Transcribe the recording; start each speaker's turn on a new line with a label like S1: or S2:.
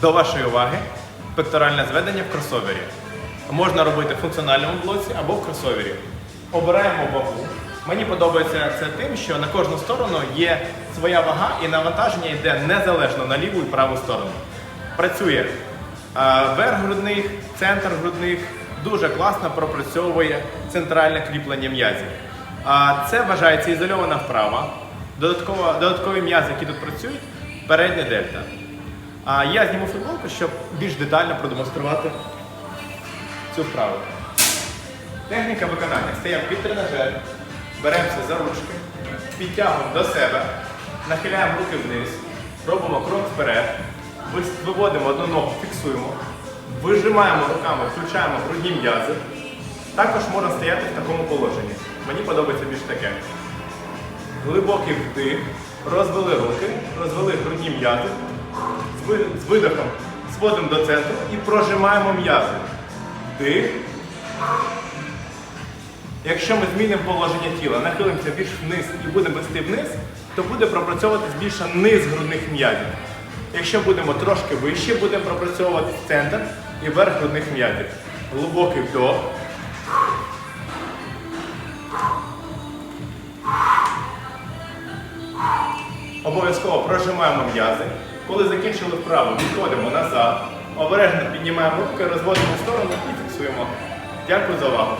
S1: До вашої уваги пекторальне зведення в кросовері. Можна робити в функціональному блоці або в кросовері. Обираємо вагу. Мені подобається це тим, що на кожну сторону є своя вага і навантаження йде незалежно на ліву і праву сторону. Працює верх грудних, центр грудних, дуже класно пропрацьовує центральне кріплення м'язів. Це вважається ізольована вправа. Додаткові м'язи, які тут працюють, передня дельта. А я зніму футболку, щоб більш детально продемонструвати цю вправу. Техніка виконання. Стаємо під тренажер, беремося за ручки, підтягуємо до себе, нахиляємо руки вниз, робимо крок вперед, виводимо одну ногу, фіксуємо, вижимаємо руками, включаємо грудні м'язи. Також можна стояти в такому положенні. Мені подобається більш таке. Глибокий вдих, розвели руки, розвели грудні м'язи, з ви- з видохом зводимо до центру і прожимаємо м'язи. Вдих. Якщо ми змінимо положення тіла, нахилимося більш вниз і будемо вести вниз, то буде пропрацьовуватись більше низ грудних м'язів. Якщо будемо трошки вище, будемо пропрацьовувати центр і верх грудних м'язів. Глибокий вдох. Обов'язково прожимаємо м'язи. Коли закінчили вправу, відходимо назад. Обережно піднімаємо руки, розводимо сторону і фіксуємо. Дякую за увагу.